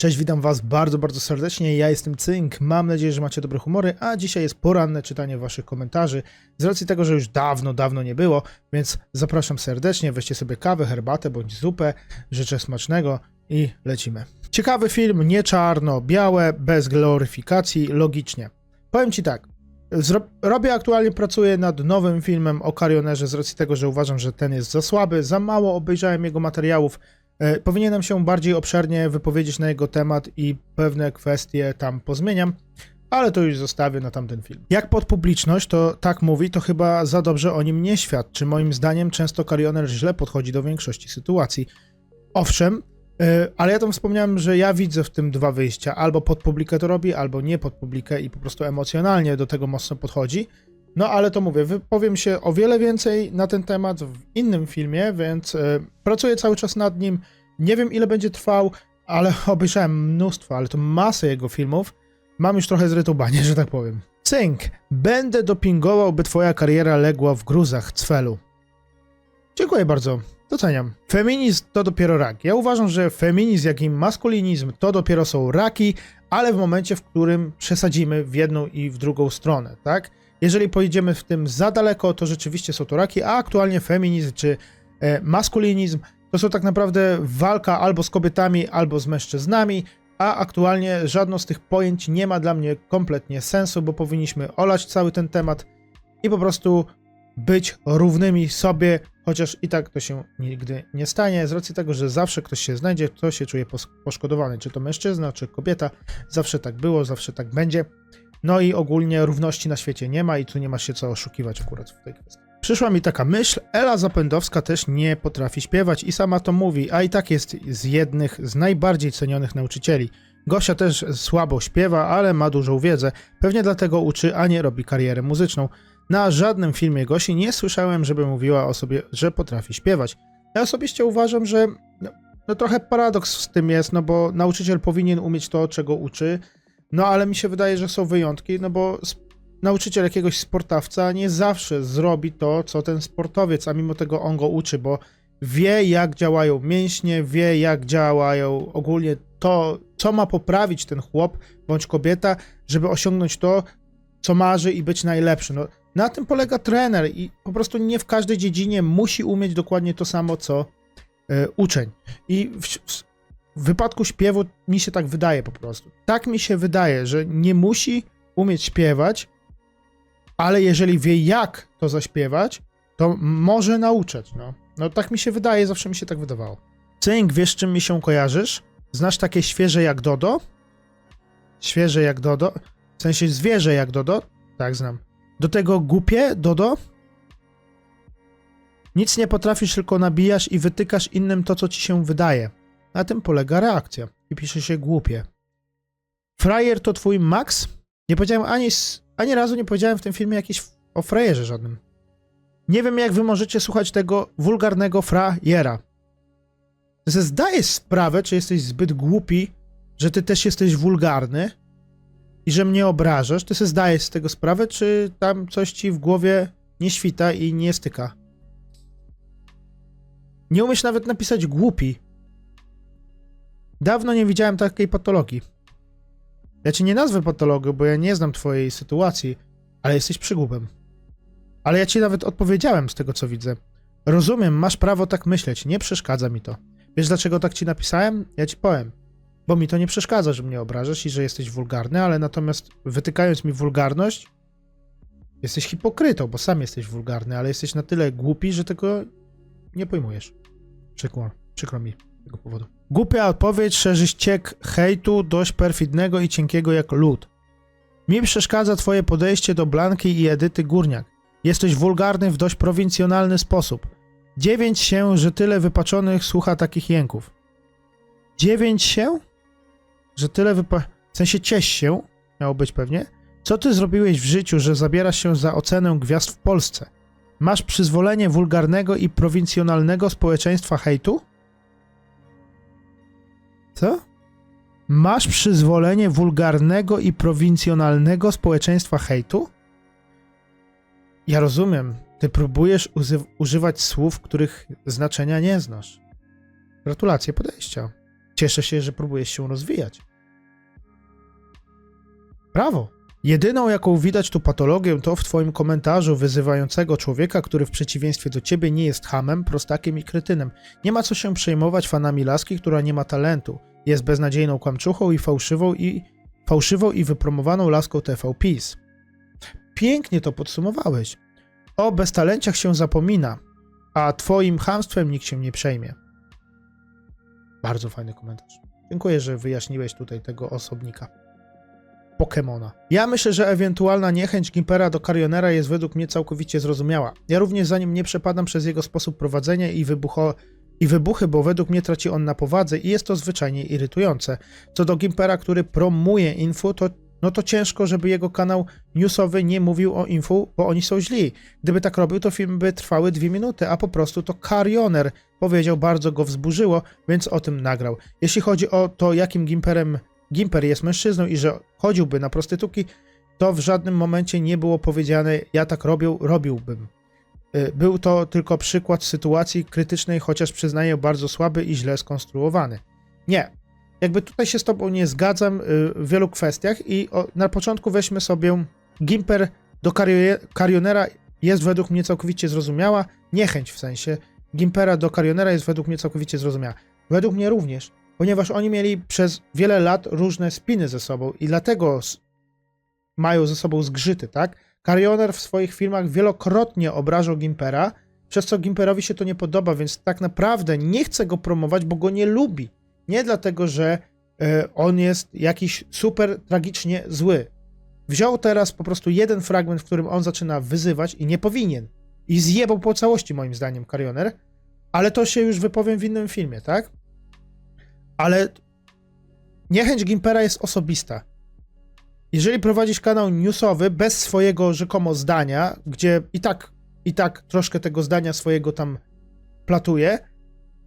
Cześć, witam Was bardzo, bardzo serdecznie. Ja jestem Cynk. Mam nadzieję, że macie dobre humory, a dzisiaj jest poranne czytanie Waszych komentarzy. Z racji tego, że już dawno, dawno nie było, więc zapraszam serdecznie. Weźcie sobie kawę, herbatę bądź zupę. Życzę smacznego i lecimy. Ciekawy film, nie czarno-białe, bez gloryfikacji, logicznie. Powiem Ci tak. Robię aktualnie, pracuję nad nowym filmem o Karionerze z racji tego, że uważam, że ten jest za słaby, za mało obejrzałem jego materiałów. E, Powinienem się bardziej obszernie wypowiedzieć na jego temat i pewne kwestie tam pozmieniam, ale to już zostawię na tamten film. Jak pod publiczność to tak mówi, to chyba za dobrze o nim nie świadczy. Moim zdaniem często Karioner źle podchodzi do większości sytuacji. Owszem, e, ale ja tam wspomniałem, że ja widzę w tym dwa wyjścia. Albo pod publikę to robi, albo nie pod publikę i po prostu emocjonalnie do tego mocno podchodzi. No ale to mówię, wypowiem się o wiele więcej na ten temat w innym filmie, więc e, pracuję cały czas nad nim. Nie wiem ile będzie trwał, ale obejrzałem mnóstwo, ale to masę jego filmów. Mam już trochę zrytubanie, że tak powiem. Cynk, będę dopingował, by twoja kariera legła w gruzach, Cfelu. Dziękuję bardzo, doceniam. Feminizm to dopiero rak. Ja uważam, że feminizm, jak i maskulinizm to dopiero są raki, ale w momencie, w którym przesadzimy w jedną i w drugą stronę, tak? Jeżeli pojedziemy w tym za daleko, to rzeczywiście są to raki, a aktualnie feminizm czy e, maskulinizm to są tak naprawdę walka albo z kobietami, albo z mężczyznami, a aktualnie żadno z tych pojęć nie ma dla mnie kompletnie sensu, bo powinniśmy olać cały ten temat i po prostu być równymi sobie, chociaż i tak to się nigdy nie stanie, z racji tego, że zawsze ktoś się znajdzie, kto się czuje pos- poszkodowany, czy to mężczyzna, czy kobieta, zawsze tak było, zawsze tak będzie. No i ogólnie równości na świecie nie ma i tu nie ma się co oszukiwać akurat w tej kwestii. Przyszła mi taka myśl, Ela Zapędowska też nie potrafi śpiewać i sama to mówi, a i tak jest z jednych z najbardziej cenionych nauczycieli. Gosia też słabo śpiewa, ale ma dużą wiedzę, pewnie dlatego uczy, a nie robi karierę muzyczną. Na żadnym filmie Gosi nie słyszałem, żeby mówiła o sobie, że potrafi śpiewać. Ja osobiście uważam, że no, no trochę paradoks z tym jest, no bo nauczyciel powinien umieć to, czego uczy, no ale mi się wydaje, że są wyjątki, no bo nauczyciel jakiegoś sportowca nie zawsze zrobi to, co ten sportowiec, a mimo tego on go uczy, bo wie, jak działają mięśnie, wie, jak działają ogólnie to, co ma poprawić ten chłop bądź kobieta, żeby osiągnąć to, co marzy i być najlepszy. No, na tym polega trener i po prostu nie w każdej dziedzinie musi umieć dokładnie to samo, co e, uczeń. I w, w, w wypadku śpiewu mi się tak wydaje po prostu. Tak mi się wydaje, że nie musi umieć śpiewać, ale jeżeli wie jak to zaśpiewać, to może nauczać, no. No tak mi się wydaje, zawsze mi się tak wydawało. Cynk, wiesz czym mi się kojarzysz? Znasz takie świeże jak Dodo? Świeże jak Dodo? W sensie zwierzę jak Dodo? Tak, znam. Do tego głupie Dodo? Nic nie potrafisz, tylko nabijasz i wytykasz innym to, co ci się wydaje. Na tym polega reakcja. I pisze się głupie. Frajer to twój Max? Nie powiedziałem ani, ani razu nie powiedziałem w tym filmie jakiś o frajerze żadnym. Nie wiem, jak wy możecie słuchać tego wulgarnego frajera. Sobie zdajesz sprawę, czy jesteś zbyt głupi, że ty też jesteś wulgarny i że mnie obrażasz. Ty sobie zdajesz z tego sprawę, czy tam coś ci w głowie nie świta i nie styka. Nie umiesz nawet napisać głupi. Dawno nie widziałem takiej patologii. Ja ci nie nazwę patologii, bo ja nie znam twojej sytuacji, ale jesteś przygłupem. Ale ja ci nawet odpowiedziałem z tego, co widzę. Rozumiem, masz prawo tak myśleć, nie przeszkadza mi to. Wiesz, dlaczego tak ci napisałem? Ja ci powiem. Bo mi to nie przeszkadza, że mnie obrażasz i że jesteś wulgarny, ale natomiast wytykając mi wulgarność, jesteś hipokrytą, bo sam jesteś wulgarny, ale jesteś na tyle głupi, że tego nie pojmujesz. Przykro, przykro mi tego powodu. Głupia odpowiedź szerzy ściek hejtu dość perfidnego i cienkiego jak lód. Mi przeszkadza twoje podejście do Blanki i Edyty Górniak. Jesteś wulgarny w dość prowincjonalny sposób. Dziewięć się, że tyle wypaczonych słucha takich jęków. Dziewięć się? Że tyle wypa... W sensie cieś się, miało być pewnie. Co ty zrobiłeś w życiu, że zabierasz się za ocenę gwiazd w Polsce? Masz przyzwolenie wulgarnego i prowincjonalnego społeczeństwa hejtu? Co? Masz przyzwolenie wulgarnego i prowincjonalnego społeczeństwa hejtu? Ja rozumiem. Ty próbujesz używać słów, których znaczenia nie znasz. Gratulacje podejścia. Cieszę się, że próbujesz się rozwijać. Brawo. Jedyną, jaką widać tu patologię, to w twoim komentarzu wyzywającego człowieka, który w przeciwieństwie do ciebie nie jest hamem, prostakiem i kretynem. Nie ma co się przejmować fanami laski, która nie ma talentu. Jest beznadziejną kłamczuchą i fałszywą i fałszywą i wypromowaną laską TV. Pięknie to podsumowałeś. O beztalenciach się zapomina, a twoim chamstwem nikt się nie przejmie. Bardzo fajny komentarz. Dziękuję, że wyjaśniłeś tutaj tego osobnika. Pokemona. Ja myślę, że ewentualna niechęć Gimpera do Carionera jest według mnie całkowicie zrozumiała. Ja również za nim nie przepadam przez jego sposób prowadzenia i, wybucho, i wybuchy, bo według mnie traci on na powadze i jest to zwyczajnie irytujące. Co do Gimpera, który promuje info, to no to ciężko, żeby jego kanał newsowy nie mówił o info, bo oni są źli. Gdyby tak robił, to filmy by trwały dwie minuty, a po prostu to Carioner powiedział, bardzo go wzburzyło, więc o tym nagrał. Jeśli chodzi o to, jakim Gimperem Gimper jest mężczyzną i że chodziłby na prostytuki, to w żadnym momencie nie było powiedziane, ja tak robił, robiłbym. Y, Był to tylko przykład sytuacji krytycznej, chociaż przyznaję bardzo słaby i źle skonstruowany. Nie. Jakby tutaj się z tobą nie zgadzam y, w wielu kwestiach i na początku weźmy sobie Gimper do Carionera jest według mnie całkowicie zrozumiała, niechęć w sensie Gimpera do Carionera jest według mnie całkowicie zrozumiała. Według mnie również, ponieważ oni mieli przez wiele lat różne spiny ze sobą i dlatego mają ze sobą zgrzyty, tak? Carioner w swoich filmach wielokrotnie obrażał Gimpera, przez co Gimperowi się to nie podoba, więc tak naprawdę nie chce go promować, bo go nie lubi. Nie dlatego, że e, on jest jakiś super tragicznie zły. Wziął teraz po prostu jeden fragment, w którym on zaczyna wyzywać i nie powinien. I zjebał po całości, moim zdaniem, Carioner, ale to się już wypowiem w innym filmie, tak? Ale niechęć Gimpera jest osobista. Jeżeli prowadzisz kanał newsowy bez swojego rzekomo zdania, gdzie i tak, i tak troszkę tego zdania swojego tam platuje,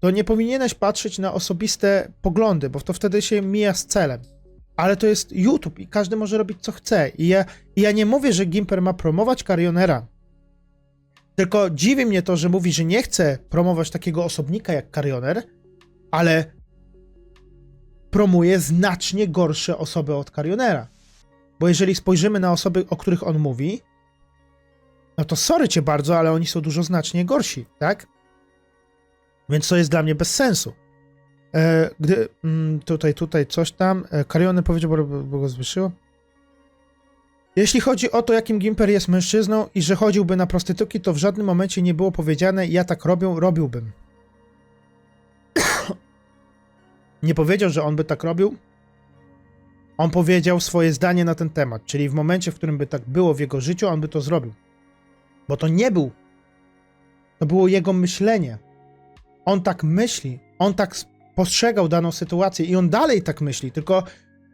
to nie powinieneś patrzeć na osobiste poglądy, bo to wtedy się mija z celem. Ale to jest YouTube i każdy może robić co chce. I ja, i ja nie mówię, że Gimper ma promować Carionera. Tylko dziwi mnie to, że mówi, że nie chce promować takiego osobnika jak Carioner, ale promuje znacznie gorsze osoby od Carionera. Bo jeżeli spojrzymy na osoby, o których on mówi, no to sorry cię bardzo, ale oni są dużo znacznie gorsi, tak? Więc to jest dla mnie bez sensu. E, gdy mm, tutaj, tutaj coś tam, e, powiedział, bo, bo go zwyższyło. Jeśli chodzi o to, jakim Gimper jest mężczyzną i że chodziłby na prostytuki, to w żadnym momencie nie było powiedziane, ja tak robię, robiłbym. Nie powiedział, że on by tak robił. On powiedział swoje zdanie na ten temat, czyli w momencie, w którym by tak było w jego życiu, on by to zrobił. Bo to nie był. To było jego myślenie. On tak myśli, on tak postrzegał daną sytuację i on dalej tak myśli, tylko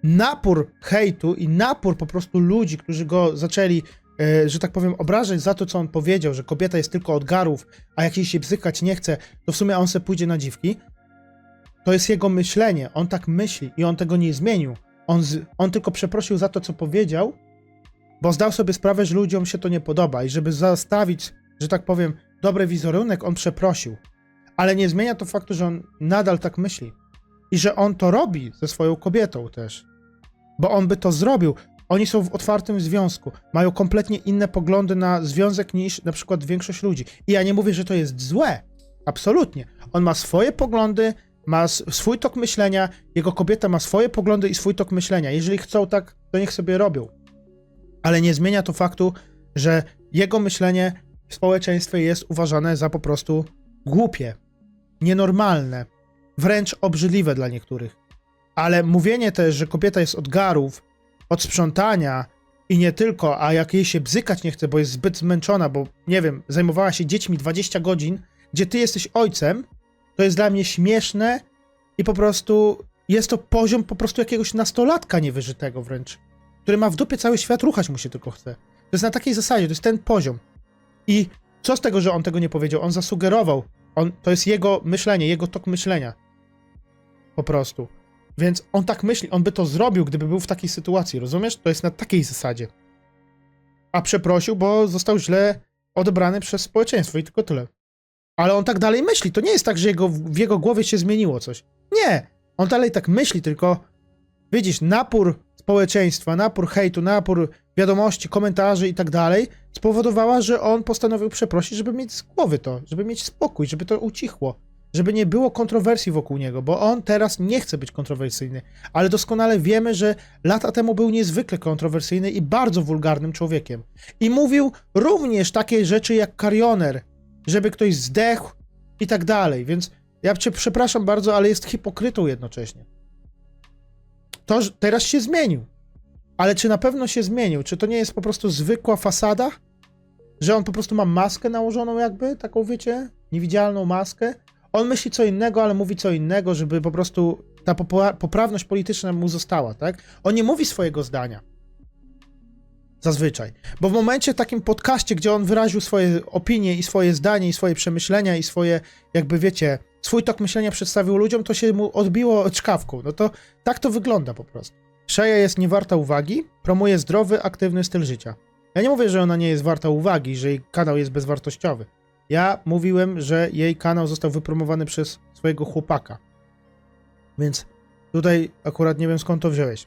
napór hejtu i napór po prostu ludzi, którzy go zaczęli, e, że tak powiem, obrażać za to, co on powiedział, że kobieta jest tylko od garów, a jak jej się bzykać nie chce, to w sumie on se pójdzie na dziwki. To jest jego myślenie, on tak myśli i on tego nie zmienił. On, z, on tylko przeprosił za to, co powiedział, bo zdał sobie sprawę, że ludziom się to nie podoba i żeby zastawić, że tak powiem, dobry wizerunek, on przeprosił. Ale nie zmienia to faktu, że on nadal tak myśli. I że on to robi ze swoją kobietą też. Bo on by to zrobił. Oni są w otwartym związku. Mają kompletnie inne poglądy na związek niż na przykład większość ludzi. I ja nie mówię, że to jest złe. Absolutnie. On ma swoje poglądy, ma swój tok myślenia, jego kobieta ma swoje poglądy i swój tok myślenia. Jeżeli chcą tak, to niech sobie robią. Ale nie zmienia to faktu, że jego myślenie w społeczeństwie jest uważane za po prostu głupie, nienormalne, wręcz obrzydliwe dla niektórych. Ale mówienie też, że kobieta jest od garów, od sprzątania i nie tylko, a jak jej się bzykać nie chce, bo jest zbyt zmęczona, bo nie wiem, zajmowała się dziećmi 20 godzin, gdzie ty jesteś ojcem, to jest dla mnie śmieszne i po prostu jest to poziom po prostu jakiegoś nastolatka niewyżytego wręcz, który ma w dupie cały świat, ruchać mu się tylko chce. To jest na takiej zasadzie, to jest ten poziom. I co z tego, że on tego nie powiedział? On zasugerował. On, to jest jego myślenie, jego tok myślenia. Po prostu. Więc on tak myśli, on by to zrobił, gdyby był w takiej sytuacji, rozumiesz? To jest na takiej zasadzie. A przeprosił, bo został źle odebrany przez społeczeństwo i tylko tyle. Ale on tak dalej myśli. To nie jest tak, że jego, w jego głowie się zmieniło coś. Nie. On dalej tak myśli, tylko widzisz, napór społeczeństwa, napór hejtu, napór wiadomości, komentarzy i tak dalej spowodowała, że on postanowił przeprosić, żeby mieć z głowy to, żeby mieć spokój, żeby to ucichło, żeby nie było kontrowersji wokół niego, bo on teraz nie chce być kontrowersyjny, ale doskonale wiemy, że lata temu był niezwykle kontrowersyjny i bardzo wulgarnym człowiekiem. I mówił również takie rzeczy jak karioner, żeby ktoś zdechł i tak dalej, więc ja cię przepraszam bardzo, ale jest hipokrytą jednocześnie. To teraz się zmienił. Ale czy na pewno się zmienił? Czy to nie jest po prostu zwykła fasada? Że on po prostu ma maskę nałożoną jakby, taką wiecie, niewidzialną maskę? On myśli co innego, ale mówi co innego, żeby po prostu ta poprawność polityczna mu została, tak? On nie mówi swojego zdania. Zazwyczaj. Bo w momencie takim podcaście, gdzie on wyraził swoje opinie i swoje zdanie i swoje przemyślenia i swoje, jakby wiecie, swój tok myślenia przedstawił ludziom, to się mu odbiło czkawką. No to tak to wygląda po prostu. Szeja jest niewarta uwagi, promuje zdrowy, aktywny styl życia. Ja nie mówię, że ona nie jest warta uwagi, że jej kanał jest bezwartościowy. Ja mówiłem, że jej kanał został wypromowany przez swojego chłopaka. Więc tutaj akurat nie wiem skąd to wziąłeś.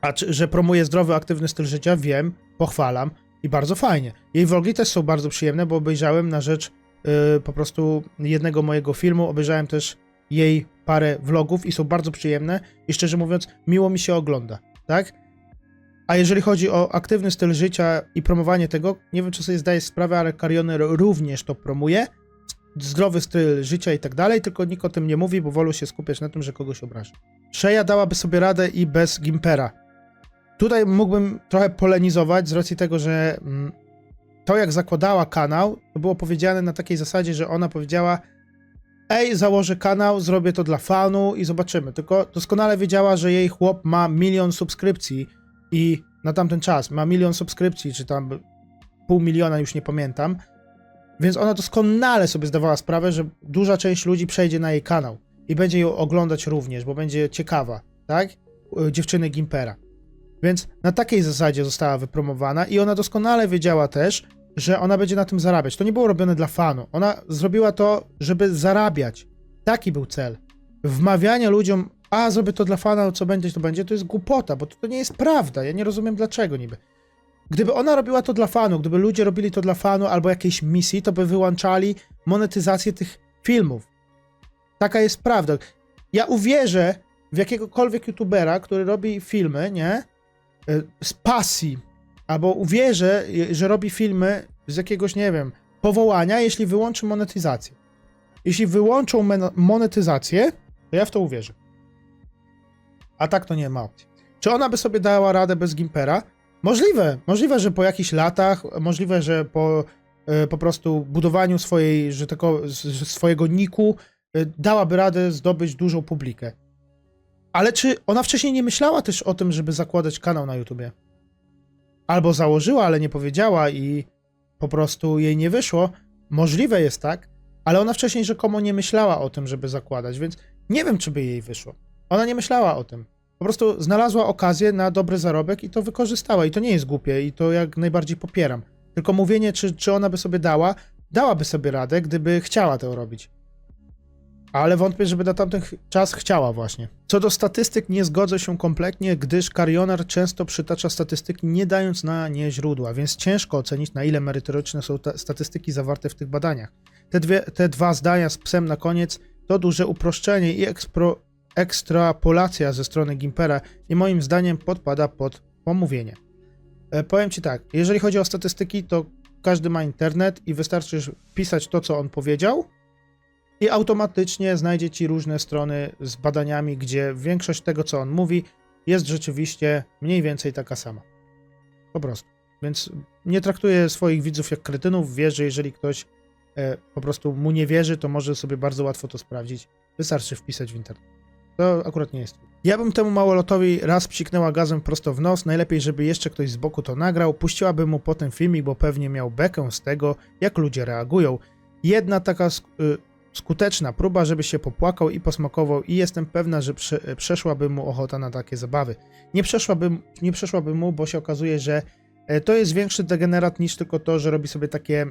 A czy, że promuje zdrowy, aktywny styl życia, wiem, pochwalam i bardzo fajnie. Jej vlogi też są bardzo przyjemne, bo obejrzałem na rzecz yy, po prostu jednego mojego filmu, obejrzałem też jej parę vlogów i są bardzo przyjemne i szczerze mówiąc, miło mi się ogląda, tak? A jeżeli chodzi o aktywny styl życia i promowanie tego, nie wiem, czy sobie zdajesz sprawę, ale Carioner również to promuje. Zdrowy styl życia i tak dalej, tylko nikt o tym nie mówi, bo wolą się skupiać na tym, że kogoś obraża. Szeja dałaby sobie radę i bez Gimpera. Tutaj mógłbym trochę polenizować z racji tego, że mm, to jak zakładała kanał, to było powiedziane na takiej zasadzie, że ona powiedziała ej, założę kanał, zrobię to dla fanu i zobaczymy. Tylko doskonale wiedziała, że jej chłop ma milion subskrypcji i na tamten czas ma milion subskrypcji, czy tam pół miliona, już nie pamiętam. Więc ona doskonale sobie zdawała sprawę, że duża część ludzi przejdzie na jej kanał i będzie ją oglądać również, bo będzie ciekawa, tak? Dziewczyny Gimpera. Więc na takiej zasadzie została wypromowana i ona doskonale wiedziała też, że ona będzie na tym zarabiać. To nie było robione dla fanu. Ona zrobiła to, żeby zarabiać. Taki był cel. Wmawianie ludziom, a zrobię to dla fana, co będzie, to będzie, to jest głupota, bo to, to nie jest prawda. Ja nie rozumiem dlaczego niby. Gdyby ona robiła to dla fanu, gdyby ludzie robili to dla fanu albo jakiejś misji, to by wyłączali monetyzację tych filmów. Taka jest prawda. Ja uwierzę w jakiegokolwiek youtubera, który robi filmy, nie? Y, Z pasji. Albo uwierzę, że robi filmy z jakiegoś, nie wiem, powołania, jeśli wyłączy monetyzację. Jeśli wyłączą monetyzację, to ja w to uwierzę. A tak to nie ma opcji. Czy ona by sobie dała radę bez Gimpera? Możliwe. Możliwe, że po jakichś latach, możliwe, że po e, po prostu budowaniu swojej, że z- swojego niku e, dałaby radę zdobyć dużą publikę. Ale czy ona wcześniej nie myślała też o tym, żeby zakładać kanał na YouTubie? Albo założyła, ale nie powiedziała i po prostu jej nie wyszło. Możliwe jest tak, ale ona wcześniej rzekomo nie myślała o tym, żeby zakładać, więc nie wiem, czy by jej wyszło. Ona nie myślała o tym. Po prostu znalazła okazję na dobry zarobek i to wykorzystała. I to nie jest głupie i to jak najbardziej popieram. Tylko mówienie, czy, czy ona by sobie dała, dałaby sobie radę, gdyby chciała to robić. Ale wątpię, żeby na tamten czas chciała właśnie. Co do statystyk nie zgodzę się kompletnie, gdyż Karionar często przytacza statystyki nie dając na nie źródła, więc ciężko ocenić na ile merytoryczne są ta- statystyki zawarte w tych badaniach. Te, dwie, te dwa zdania z psem na koniec to duże uproszczenie i ekspro, ekstrapolacja ze strony Gimpera i moim zdaniem podpada pod pomówienie. E, powiem Ci tak, jeżeli chodzi o statystyki, to każdy ma internet i wystarczy pisać to, co on powiedział i automatycznie znajdzie Ci różne strony z badaniami, gdzie większość tego, co on mówi, jest rzeczywiście mniej więcej taka sama. Po prostu. Więc nie traktuję swoich widzów jak kretynów, wie, że jeżeli ktoś e, po prostu mu nie wierzy, to może sobie bardzo łatwo to sprawdzić. Wystarczy wpisać w internet. To akurat nie jest. Ja bym temu małolotowi raz psiknęła gazem prosto w nos, najlepiej, żeby jeszcze ktoś z boku to nagrał, puściłabym mu potem filmik, bo pewnie miał bekę z tego, jak ludzie reagują. Jedna taka y, skuteczna próba, żeby się popłakał i posmakował i jestem pewna, że prze, przeszłaby mu ochota na takie zabawy. Nie przeszłaby, nie przeszłaby mu, bo się okazuje, że e, to jest większy degenerat niż tylko to, że robi sobie takie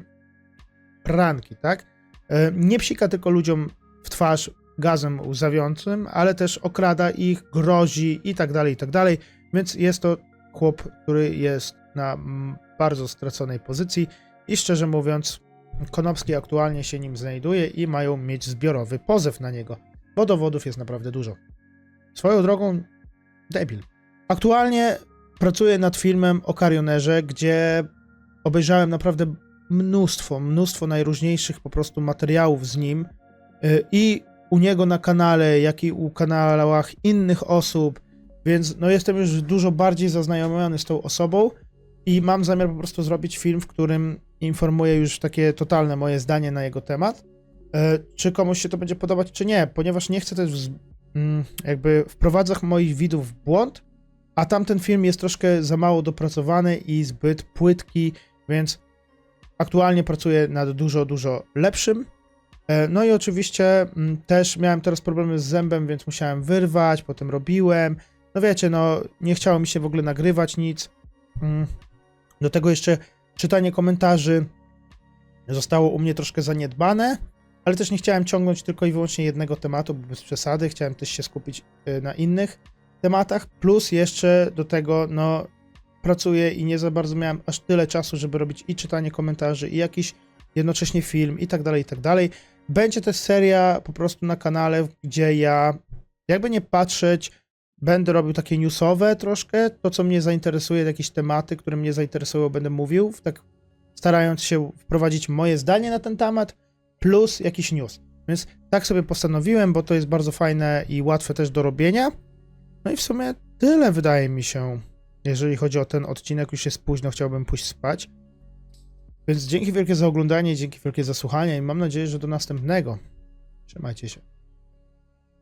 pranki, tak? E, Nie psika tylko ludziom w twarz, gazem łzawiącym, ale też okrada ich, grozi i tak dalej, i tak dalej. Więc jest to chłop, który jest na bardzo straconej pozycji i szczerze mówiąc, Konopski aktualnie się nim znajduje i mają mieć zbiorowy pozew na niego, bo dowodów jest naprawdę dużo. Swoją drogą, debil. Aktualnie pracuję nad filmem o Karionerze, gdzie obejrzałem naprawdę mnóstwo, mnóstwo najróżniejszych po prostu materiałów z nim y, i u niego na kanale, jak i u kanałach innych osób, więc no jestem już dużo bardziej zaznajomiony z tą osobą i mam zamiar po prostu zrobić film, w którym informuję już takie totalne moje zdanie na jego temat. E, Czy komuś się to będzie podobać, czy nie, ponieważ nie chcę też mm, jakby wprowadzać moich widzów w błąd, a tamten film jest troszkę za mało dopracowany i zbyt płytki, więc aktualnie pracuję nad dużo, dużo lepszym. E, No i oczywiście mm, też miałem teraz problemy z zębem, więc musiałem wyrwać, potem robiłem. No wiecie, no nie chciało mi się w ogóle nagrywać nic. Mm, Do tego jeszcze czytanie komentarzy zostało u mnie troszkę zaniedbane, ale też nie chciałem ciągnąć tylko i wyłącznie jednego tematu, bo bez przesady, chciałem też się skupić y, na innych tematach, plus jeszcze do tego, no, pracuję i nie za bardzo miałem aż tyle czasu, żeby robić i czytanie komentarzy, i jakiś jednocześnie film, i tak dalej, i tak dalej. Będzie też seria po prostu na kanale, gdzie ja, jakby nie patrzeć, będę robił takie newsowe troszkę, to co mnie zainteresuje, jakieś tematy, które mnie zainteresują, będę mówił, tak starając się wprowadzić moje zdanie na ten temat, plus jakiś news. Więc tak sobie postanowiłem, bo to jest bardzo fajne i łatwe też do robienia. No i w sumie tyle wydaje mi się, jeżeli chodzi o ten odcinek, już jest późno, chciałbym pójść spać. Więc dzięki wielkie za oglądanie, dzięki wielkie za słuchanie i mam nadzieję, że do następnego. Trzymajcie się.